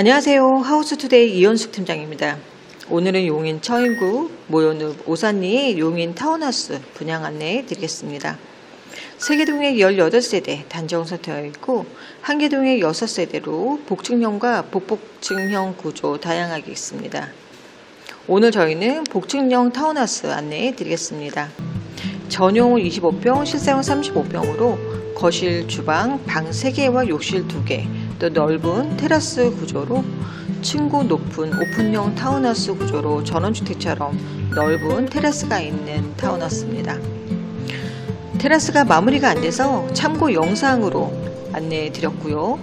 안녕하세요. 하우스투데이 이현숙 팀장입니다. 오늘은 용인 처인구 모요늪 오산리의 용인 타운하우스 분양 안내해 드리겠습니다. 세개동에 18세대 단정서 되어 있고 한개동에 6세대로 복층형과 복복층형 구조 다양하게 있습니다. 오늘 저희는 복층형 타운하우스 안내해 드리겠습니다. 전용은 25평, 실사용 35평으로 거실, 주방, 방 3개와 욕실 2개, 또 넓은 테라스 구조로 층고 높은 오픈형 타운하우스 구조로 전원주택처럼 넓은 테라스가 있는 타운하우스입니다. 테라스가 마무리가 안 돼서 참고 영상으로 안내해 드렸고요.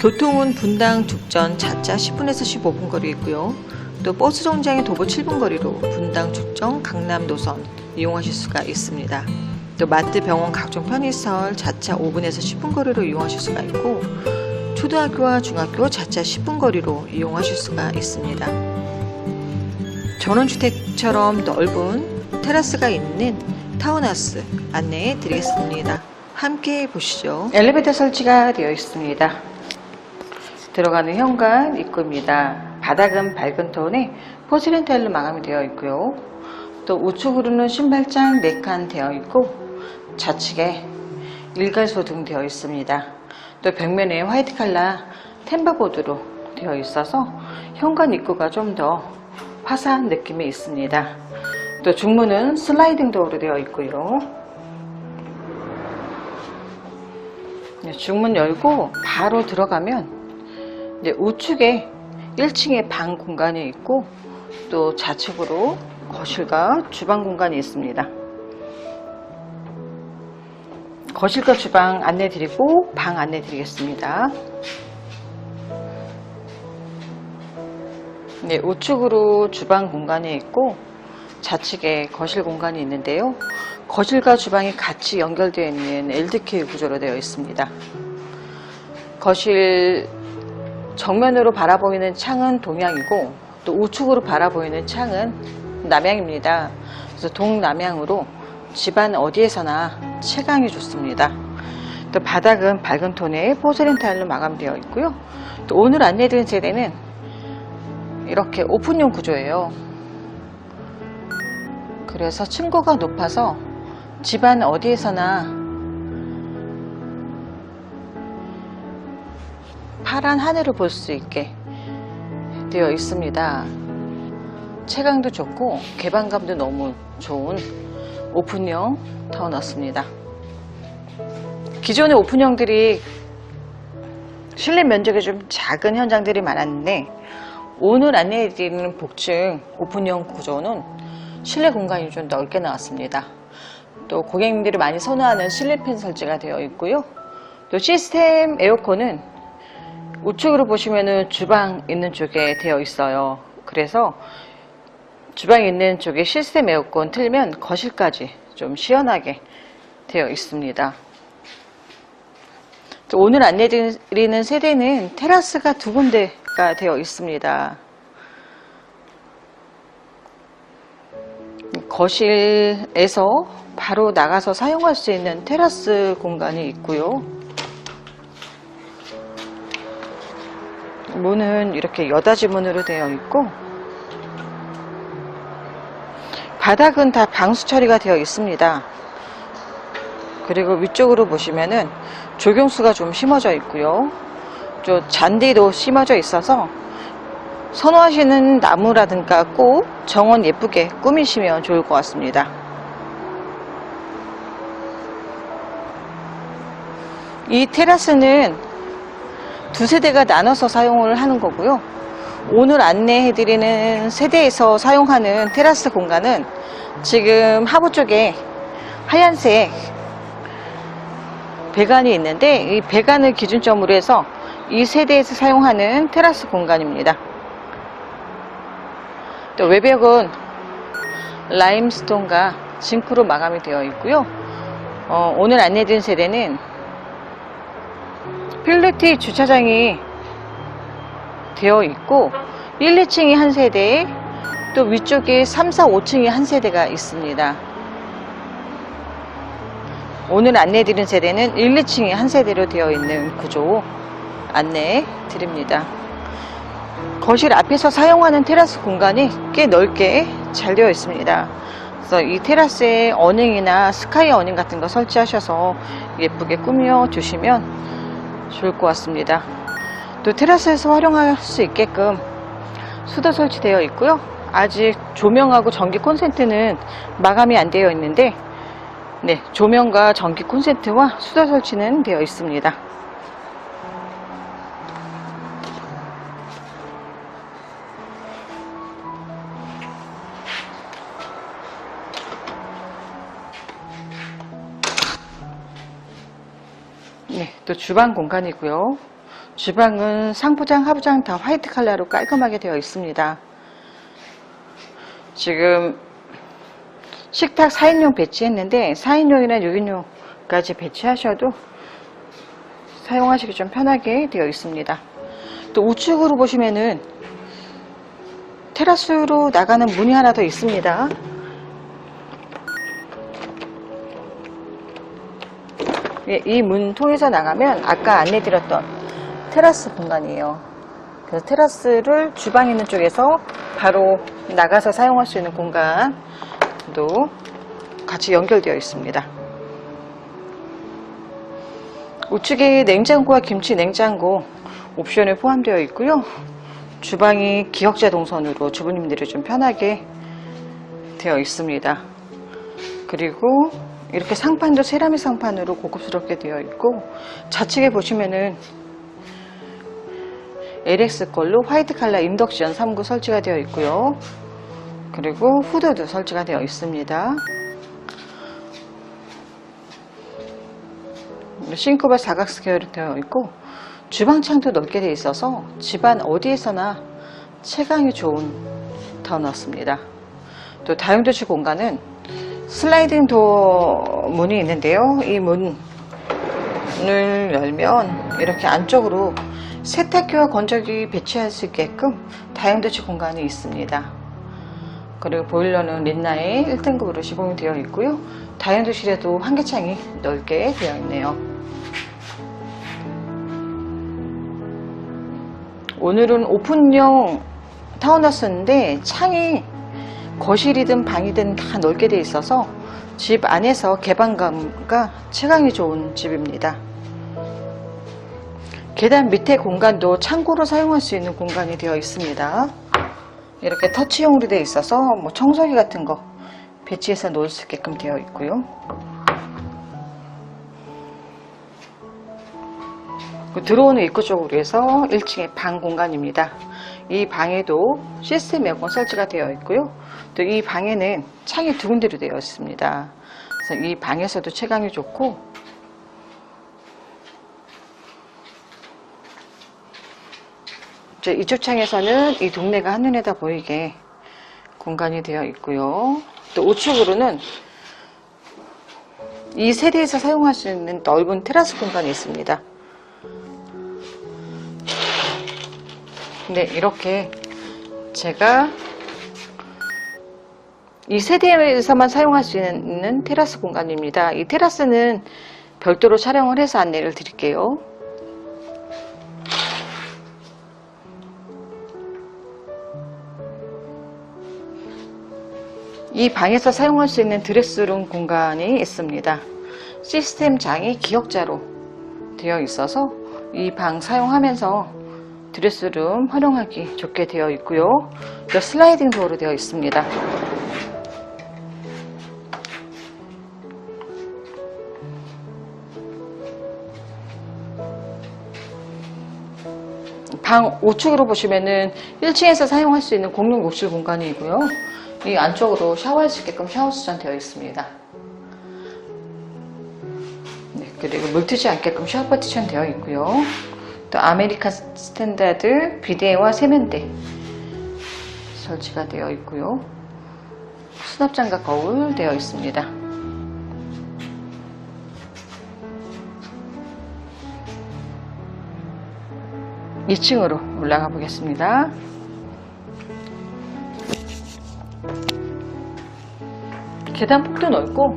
교통은 분당 죽전 자차 10분에서 15분 거리 있고요. 또 버스 정장의 도보 7분 거리로 분당 죽전 강남 노선 이용하실 수가 있습니다. 또 마트 병원 각종 편의시설 자차 5분에서 10분 거리로 이용하실 수가 있고 초등학교와 중학교 자차 10분 거리로 이용하실 수가 있습니다. 전원주택처럼 넓은 테라스가 있는 타운하우스 안내해 드리겠습니다. 함께 보시죠. 엘리베이터 설치가 되어 있습니다. 들어가는 현관 입구입니다. 바닥은 밝은 톤에 포슬린 타일로 마감이 되어 있고요. 또 우측으로는 신발장 4칸 되어 있고 좌측에 일괄소 등 되어 있습니다. 또 벽면에 화이트 칼라 템바보드로 되어 있어서 현관 입구가 좀 더 화사한 느낌이 있습니다. 또 중문은 슬라이딩 도어로 되어 있고요. 네, 중문 열고 바로 들어가면 이제 우측에 1층에 방 공간이 있고 또 좌측으로 거실과 주방 공간이 있습니다. 거실과 주방 안내 드리고 방 안내 드리겠습니다. 네, 우측으로 주방 공간이 있고 좌측에 거실 공간이 있는데요. 거실과 주방이 같이 연결되어 있는 LDK 구조로 되어 있습니다. 거실 정면으로 바라보이는 창은 동향이고 또 우측으로 바라보이는 창은 남향입니다. 그래서 동남향으로 집안 어디에서나 채광이 좋습니다. 또 바닥은 밝은 톤의 포슬린 타일로 마감되어 있고요. 또 오늘 안내드린 세대는 이렇게 오픈용 구조예요. 그래서 층고가 높아서 집안 어디에서나 파란 하늘을 볼 수 있게 되어 있습니다. 채광도 좋고 개방감도 너무 좋은 오픈형 타운하우스입니다. 기존의 오픈형들이 실내 면적이 좀 작은 현장들이 많았는데 오늘 안내해드리는 복층 오픈형 구조는 실내 공간이 좀 넓게 나왔습니다. 또 고객님들이 많이 선호하는 실내팬 설치가 되어 있고요. 또 시스템 에어컨은 우측으로 보시면은 주방 있는 쪽에 되어 있어요. 그래서 주방 있는 쪽에 시스템 에어컨 틀면 거실까지 좀 시원하게 되어 있습니다. 또 오늘 안내드리는 세대는 테라스가 두 군데가 되어 있습니다. 거실에서 바로 나가서 사용할 수 있는 테라스 공간이 있고요. 문은 이렇게 여닫이 문으로 되어 있고 바닥은 다 방수 처리가 되어 있습니다. 그리고 위쪽으로 보시면은 조경수가 좀 심어져 있고요. 저 잔디도 심어져 있어서 선호하시는 나무라든가 꽃 정원 예쁘게 꾸미시면 좋을 것 같습니다. 이 테라스는 두 세대가 나눠서 사용을 하는 거고요. 오늘 안내해드리는 세대에서 사용하는 테라스 공간은 지금 하부 쪽에 하얀색 배관이 있는데 이 배관을 기준점으로 해서 이 세대에서 사용하는 테라스 공간입니다. 또 외벽은 라임스톤과 징크로 마감이 되어 있고요. 어, 오늘 안내드린 세대는 필리티 주차장이 되어 있고 1, 2층이 한 세대 또 위쪽에 3, 4, 5층이 한 세대가 있습니다. 오늘 안내드린 세대는 1, 2층이 한 세대로 되어 있는 구조 안내 드립니다. 거실 앞에서 사용하는 테라스 공간이 꽤 넓게 잘 되어 있습니다. 그래서 이 테라스에 어닝이나 스카이 어닝 같은 거 설치하셔서 예쁘게 꾸며 주시면 좋을 것 같습니다. 또 테라스에서 활용할 수 있게끔 수도 설치되어 있고요. 아직 조명하고 전기 콘센트는 마감이 안 되어 있는데 네, 조명과 전기 콘센트와 수도 설치는 되어 있습니다. 또 주방 공간이고요. 주방은 상부장, 하부장 다 화이트 컬러로 깔끔하게 되어 있습니다. 지금 식탁 4인용 배치했는데 4인용이나 6인용까지 배치하셔도 사용하시기 좀 편하게 되어 있습니다. 또 우측으로 보시면은 테라스로 나가는 문이 하나 더 있습니다. 이 문 통해서 나가면 아까 안내드렸던 테라스 공간이에요. 그래서 테라스를 주방 있는 쪽에서 바로 나가서 사용할 수 있는 공간도 같이 연결되어 있습니다. 우측에 냉장고와 김치 냉장고 옵션에 포함되어 있고요. 주방이 기역자 동선으로 주부님들이 좀 편하게 되어 있습니다. 그리고 이렇게 상판도 세라믹 상판으로 고급스럽게 되어 있고 좌측에 보시면은 LX 걸로 화이트 칼라 인덕션 3구 설치가 되어 있고요. 그리고 후드도 설치가 되어 있습니다. 싱크바 사각 스퀘어로 되어 있고 주방 창도 넓게 되어 있어서 집안 어디에서나 채광이 좋은 타운하우스입니다. 또 다용도실 공간은 슬라이딩 도어 문이 있는데요. 이 문을 열면 이렇게 안쪽으로 세탁기와 건조기 배치할 수 있게끔 다용도실 공간이 있습니다. 그리고 보일러는 린나의 1등급으로 시공이 되어 있고요. 다용도실에도 환기창이 넓게 되어 있네요. 오늘은 오픈형 타운하우스인데 창이 거실이든 방이든 다 넓게 되어 있어서 집 안에서 개방감과 채광이 좋은 집입니다. 계단 밑에 공간도 창고로 사용할 수 있는 공간이 되어 있습니다. 이렇게 터치형으로 되어 있어서 뭐 청소기 같은 거 배치해서 놓을 수 있게끔 되어 있고요. 그 들어오는 입구 쪽으로 해서 1층의 방 공간입니다. 이 방에도 시스템 에어컨 설치가 되어 있고요. 또 이 방에는 창이 두 군데로 되어 있습니다. 그래서 이 방에서도 채광이 좋고 이제 이쪽 창에서는 이 동네가 한눈에다 보이게 공간이 되어 있고요. 또 우측으로는 이 세대에서 사용할 수 있는 넓은 테라스 공간이 있습니다. 네, 이렇게 제가 이 세대에서만 사용할 수 있는 테라스 공간입니다. 이 테라스는 별도로 촬영을 해서 안내를 드릴게요. 이 방에서 사용할 수 있는 드레스룸 공간이 있습니다. 시스템 장이 기역자로 되어 있어서 이 방 사용하면서 드레스룸 활용하기 좋게 되어 있고요. 또 슬라이딩 도어로 되어 있습니다. 방 우측으로 보시면은 1층에서 사용할 수 있는 공용 욕실 공간이고요. 이 안쪽으로 샤워할 수 있게끔 샤워 수전 되어 있습니다. 네, 그리고 물 튀지 않게끔 샤워 파티션 되어 있고요. 또 아메리칸 스탠다드 비데와 세면대 설치가 되어 있고요. 수납장과 거울 되어 있습니다. 2층으로 올라가 보겠습니다. 계단 폭도 넓고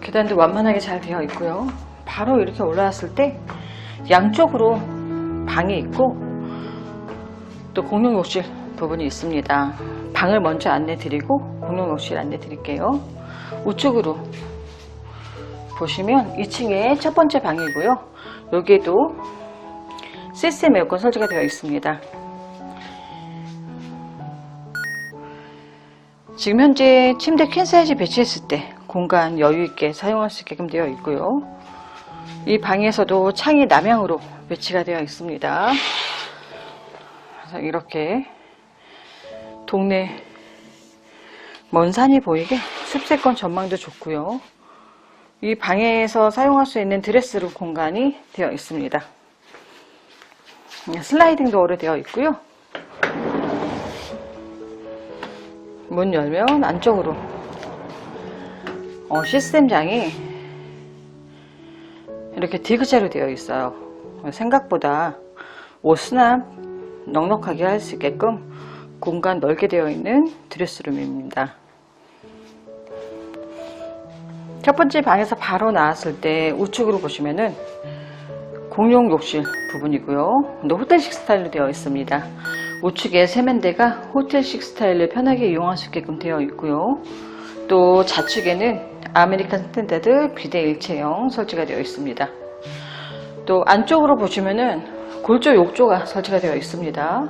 계단 계단도 완만하게 잘 되어 있고요. 바로 이렇게 올라왔을 때 양쪽으로 방이 있고 또 공용 욕실 부분이 있습니다. 방을 먼저 안내 드리고 공용 욕실 안내 드릴게요. 우측으로 보시면 2층에 첫 번째 방이고요. 여기에도 시스템 에어컨 설치가 되어 있습니다. 지금 현재 침대 퀸 사이즈 배치했을 때 공간 여유 있게 사용할 수 있게끔 되어 있고요. 이 방에서도 창이 남향으로 배치가 되어 있습니다. 그래서 이렇게 동네 먼 산이 보이게 습세권 전망도 좋고요. 이 방에서 사용할 수 있는 드레스룸 공간이 되어 있습니다. 슬라이딩 도어로 되어 있고요. 문 열면 안쪽으로 어, 시스템장이 이렇게 디귿자로 되어 있어요. 생각보다 옷 수납 넉넉하게 할 수 있게끔 공간 넓게 되어 있는 드레스룸입니다. 첫 번째 방에서 바로 나왔을 때 우측으로 보시면은 공용 욕실 부분이고요. 호텔식 스타일로 되어 있습니다. 우측에 세면대가 호텔식 스타일을 편하게 이용할 수 있게끔 되어 있고요. 또 좌측에는 아메리칸 스탠다드 비대 일체형 설치가 되어 있습니다. 또 안쪽으로 보시면은 골조 욕조가 설치가 되어 있습니다.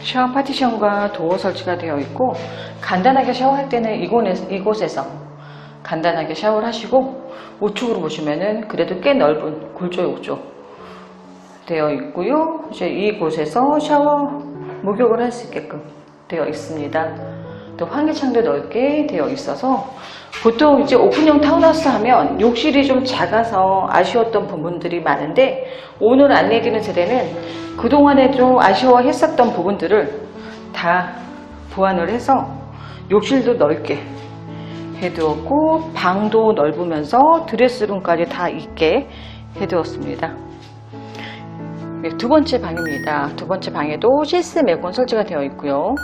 샤워 파티션과 도어 설치가 되어 있고 간단하게 샤워할 때는 이곳에- 이곳에서 간단하게 샤워를 하시고 우측으로 보시면은 그래도 꽤 넓은 골조 욕조 되어 있고요. 이제 이곳에서 샤워 목욕을 할 수 있게끔 되어 있습니다. 또 환기창도 넓게 되어 있어서 보통 이제 오픈형 타운하우스 하면 욕실이 좀 작아서 아쉬웠던 부분들이 많은데 오늘 안내드리는 세대는 그동안에 좀 아쉬워했었던 부분들을 다 보완을 해서 욕실도 넓게 해두었고 방도 넓으면서 드레스룸까지 다 있게 해두었습니다. 네, 두 번째 방입니다. 두 번째 방에도 시스템 에어컨 설치가 되어 있고요.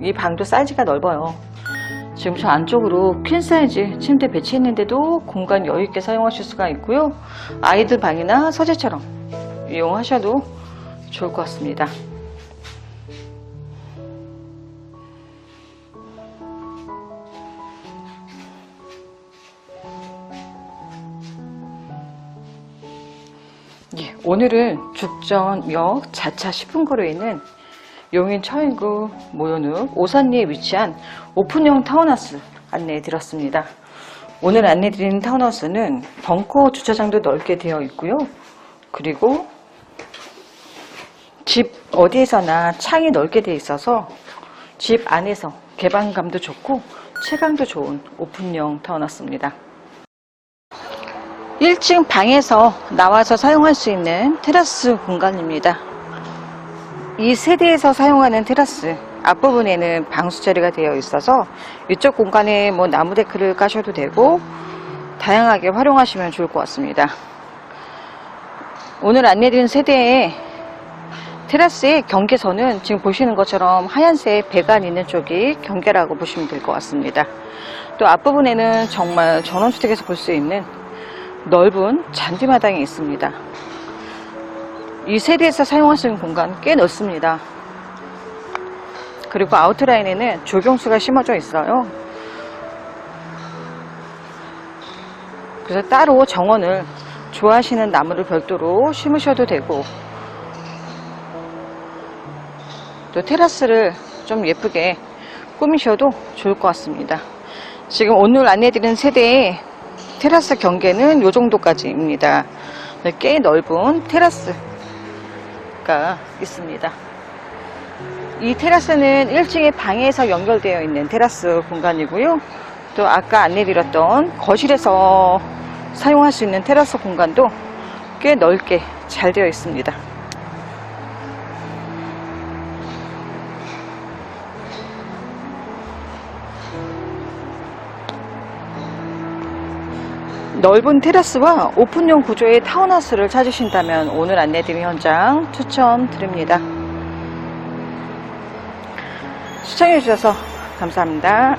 이 방도 사이즈가 넓어요. 지금 저 안쪽으로 퀸 사이즈 침대 배치했는데도 공간 여유 있게 사용하실 수가 있고요. 아이들 방이나 서재처럼 이용하셔도 좋을 것 같습니다. 예, 오늘은 죽전역 자차 10분 거리에 있는 용인 처인구 모요늪 오산리에 위치한 오픈형 타운하우스 안내해 드렸습니다. 오늘 안내 드리는 타운하우스는 벙커 주차장도 넓게 되어 있고요. 그리고 집 어디에서나 창이 넓게 되어 있어서 집 안에서 개방감도 좋고 체감도 좋은 오픈형 타운하우스입니다. 1층 방에서 나와서 사용할 수 있는 테라스 공간입니다. 이 세대에서 사용하는 테라스 앞부분에는 방수 처리가 되어 있어서 이쪽 공간에 뭐 나무 데크를 까셔도 되고 다양하게 활용하시면 좋을 것 같습니다. 오늘 안내드린 세대의 테라스의 경계선은 지금 보시는 것처럼 하얀색 배관 있는 쪽이 경계라고 보시면 될 것 같습니다. 또 앞부분에는 정말 전원주택에서 볼 수 있는 넓은 잔디마당이 있습니다. 이 세대에서 사용할 수 있는 공간 꽤 넓습니다. 그리고 아우트라인에는 조경수가 심어져 있어요. 그래서 따로 정원을 좋아하시는 나무를 별도로 심으셔도 되고 또 테라스를 좀 예쁘게 꾸미셔도 좋을 것 같습니다. 지금 오늘 안내드린 세대의 테라스 경계는 이 정도까지입니다. 네, 꽤 넓은 테라스가 있습니다. 이 테라스는 1층에 방에서 연결되어 있는 테라스 공간이고요. 또 아까 안내드렸던 거실에서 사용할 수 있는 테라스 공간도 꽤 넓게 잘 되어 있습니다. 넓은 테라스와 오픈형 구조의 타운하우스를 찾으신다면 오늘 안내드린 현장 추천드립니다. 시청해주셔서 감사합니다.